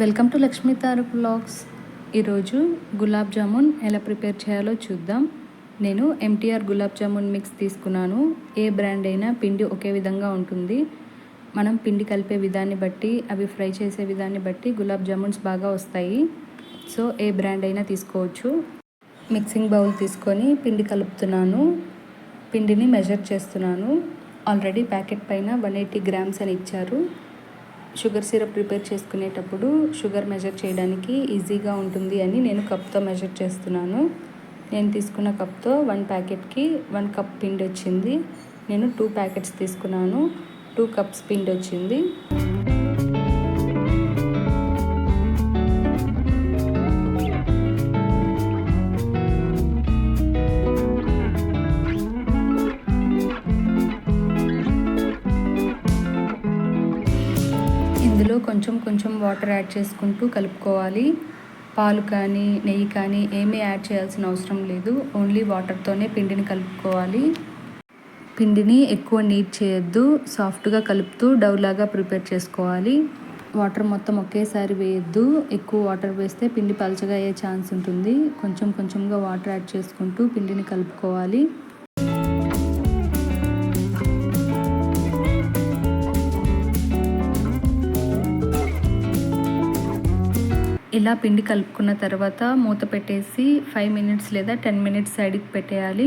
Welcome to Lakshmi Tarak blogs ఈరోజు గులాబ్ జామున్ ఎలా prepare చేయాలో చూద్దాం. నేను ఎంటీఆర్ గులాబ్ జామున్ మిక్స్ తీసుకున్నాను. ఏ బ్రాండ్ అయినా పిండి ఒకే విధంగా ఉంటుంది. మనం పిండి కలిపే విధాన్ని బట్టి అవి ఫ్రై చేసే విధాన్ని బట్టి గులాబ్ జామున్స్ బాగా వస్తాయి. సో ఏ బ్రాండ్ అయినా తీసుకోవచ్చు. మిక్సింగ్ బౌల్ తీసుకొని పిండి కలుపుతున్నాను. పిండిని మెజర్ చేస్తున్నాను. ఆల్రెడీ ప్యాకెట్ పైన వన్ ఎయిటీ గ్రామ్స్ అని ఇచ్చారు. షుగర్ సిరప్ ప్రిపేర్ చేసుకునేటప్పుడు షుగర్ మెజర్ చేయడానికి ఈజీగా ఉంటుంది అని నేను కప్తో మెజర్ చేస్తున్నాను. నేను తీసుకున్న కప్తో వన్ ప్యాకెట్కి వన్ కప్ పిండి వచ్చింది నేను టూ ప్యాకెట్స్ తీసుకున్నాను. టూ కప్స్ పిండి వచ్చింది ఇందులో కొంచెం కొంచెం వాటర్ యాడ్ చేసుకుంటూ కలుపుకోవాలి. పాలు కానీ నెయ్యి కానీ ఏమీ యాడ్ చేయాల్సిన అవసరం లేదు. ఓన్లీ వాటర్తోనే పిండిని కలుపుకోవాలి. పిండిని ఎక్కువ నీట్ చేయొద్దు. సాఫ్ట్గా కలుపుతూ డౌలాగా లాగా ప్రిపేర్ చేసుకోవాలి. వాటర్ మొత్తం ఒకేసారి వేయద్దు. ఎక్కువ వాటర్ వేస్తే పిండి పలచగా అయ్యే ఛాన్స్ ఉంటుంది. కొంచెం కొంచెంగా వాటర్ యాడ్ చేసుకుంటూ పిండిని కలుపుకోవాలి. ఇలా పిండి కలుపుకున్న తర్వాత మూత పెట్టేసి ఫైవ్ మినిట్స్ లేదా టెన్ మినిట్స్ సైడ్కి పెట్టేయాలి.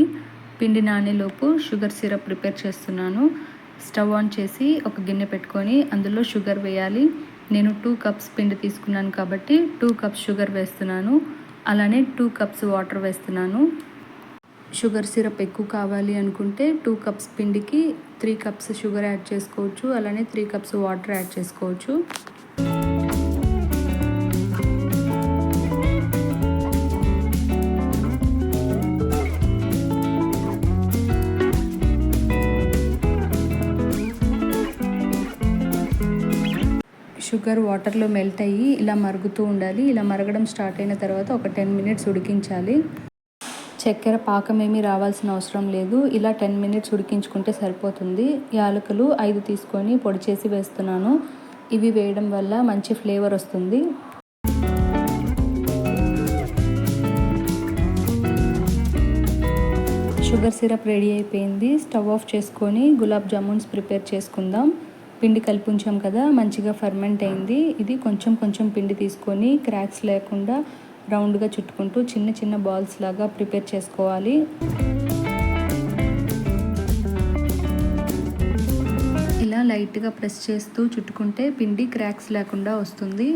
పిండి నానేలోపు షుగర్ సిరప్ ప్రిపేర్ చేస్తున్నాను. స్టవ్ ఆన్ చేసి ఒక గిన్నె పెట్టుకొని అందులో షుగర్ వేయాలి. నేను టూ కప్స్ పిండి తీసుకున్నాను కాబట్టి టూ కప్స్ షుగర్ వేస్తున్నాను. అలానే టూ కప్స్ వాటర్ వేస్తున్నాను. షుగర్ సిరప్ ఎక్కువ కావాలి అనుకుంటే టూ కప్స్ పిండికి త్రీ కప్స్ షుగర్ యాడ్ చేసుకోవచ్చు. అలానే త్రీ కప్స్ వాటర్ యాడ్ చేసుకోవచ్చు. షుగర్ వాటర్లో మెల్ట్ అయ్యి ఇలా మరుగుతూ ఉండాలి. ఇలా మరగడం స్టార్ట్ అయిన తర్వాత ఒక టెన్ మినిట్స్ ఉడికించాలి. చక్కెర పాకం ఏమీ రావాల్సిన అవసరం లేదు. ఇలా టెన్ మినిట్స్ ఉడికించుకుంటే సరిపోతుంది. యాలకులు ఐదు తీసుకొని పొడి చేసి వేస్తున్నాను. ఇవి వేయడం వల్ల మంచి ఫ్లేవర్ వస్తుంది. షుగర్ సిరప్ రెడీ అయిపోయింది. స్టవ్ ఆఫ్ చేసుకొని గులాబ్ జామున్స్ ప్రిపేర్ చేసుకుందాం. పిండి కలిపి ఉంచాం కదా మంచిగా ఫర్మెంట్ అయింది. ఇది కొంచెం కొంచెం పిండి తీసుకొని క్రాక్స్ లేకుండా రౌండ్గా చుట్టుకుంటూ చిన్న చిన్న బాల్స్ లాగా ప్రిపేర్ చేసుకోవాలి. ఇలా లైట్గా ప్రెస్ చేస్తూ చుట్టుకుంటే పిండి క్రాక్స్ లేకుండా వస్తుంది.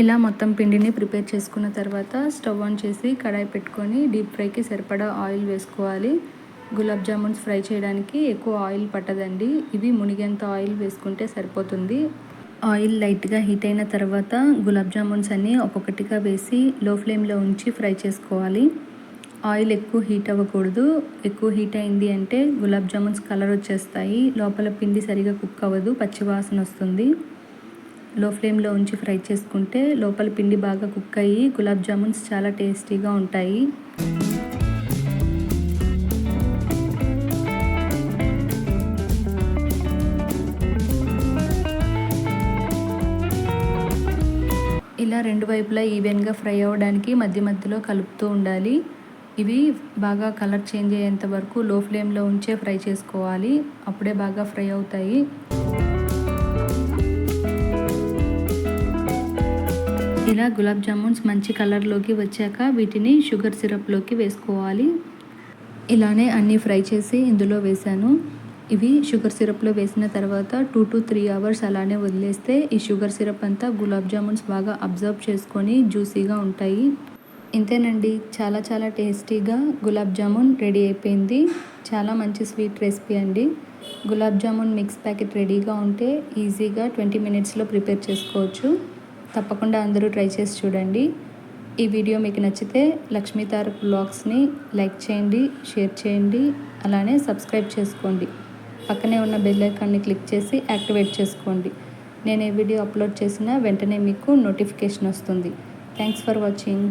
ఇలా మొత్తం పిండిని ప్రిపేర్ చేసుకున్న తర్వాత స్టవ్ ఆన్ చేసి కడాయి పెట్టుకొని డీప్ ఫ్రైకి సరిపడా ఆయిల్ వేసుకోవాలి. గులాబ్ జామున్స్ ఫ్రై చేయడానికి ఎక్కువ ఆయిల్ పట్టదండి. ఇవి మునిగేంత ఆయిల్ వేసుకుంటే సరిపోతుంది. ఆయిల్ లైట్గా హీట్ అయిన తర్వాత గులాబ్ జామున్స్ అన్నీ ఒక్కొక్కటిగా వేసి లో ఫ్లేమ్లో ఉంచి ఫ్రై చేసుకోవాలి. ఆయిల్ ఎక్కువ హీట్ అవ్వకూడదు. ఎక్కువ హీట్ అయింది అంటే గులాబ్ జామున్స్ కలర్ వచ్చేస్తాయి. లోపల పిండి సరిగా కుక్ అవ్వదు. పచ్చివాసన వస్తుంది. లో ఫ్లేమ్లో ఉంచి ఫ్రై చేసుకుంటే లోపల పిండి బాగా కుక్ అయ్యి గులాబ్ జామున్స్ చాలా టేస్టీగా ఉంటాయి. ఇలా రెండు వైపులా ఈవెన్గా ఫ్రై అవ్వడానికి మధ్య మధ్యలో కలుపుతూ ఉండాలి. ఇవి బాగా కలర్ చేంజ్ అయ్యేంత వరకు లో ఫ్లేమ్లో ఉంచే ఫ్రై చేసుకోవాలి. అప్పుడే బాగా ఫ్రై అవుతాయి. ఇలా గులాబ్ జామున్స్ మంచి కలర్లోకి వచ్చాక వీటిని షుగర్ సిరప్లోకి వేసుకోవాలి. ఇలానే అన్నీ ఫ్రై చేసి ఇందులో వేసాను ఇవి షుగర్ సిరప్లో వేసిన తర్వాత టూ టు త్రీ అవర్స్ అలానే వదిలేస్తే ఈ షుగర్ సిరప్ అంతా గులాబ్ జామున్స్ బాగా అబ్జర్వ్ చేసుకొని జ్యూసీగా ఉంటాయి. ఇంతేనండి. చాలా చాలా టేస్టీగా గులాబ్ జామున్ రెడీ అయిపోయింది. చాలా మంచి స్వీట్ రెసిపీ అండి. గులాబ్ జామున్ మిక్స్ ప్యాకెట్ రెడీగా ఉంటే ఈజీగా ట్వంటీ మినిట్స్లో ప్రిపేర్ చేసుకోవచ్చు. తప్పకుండా అందరూ ట్రై చేసి చూడండి. ఈ వీడియో మీకు నచ్చితే లక్ష్మీతార బ్లాగ్స్ని లైక్ చేయండి షేర్ చేయండి అలానే సబ్స్క్రైబ్ చేసుకోండి. పక్కనే ఉన్న బెల్ ఐకాన్ని క్లిక్ చేసి యాక్టివేట్ చేసుకోండి. నేను ఏ వీడియో అప్లోడ్ చేసినా వెంటనే మీకు నోటిఫికేషన్ వస్తుంది. Thanks for watching.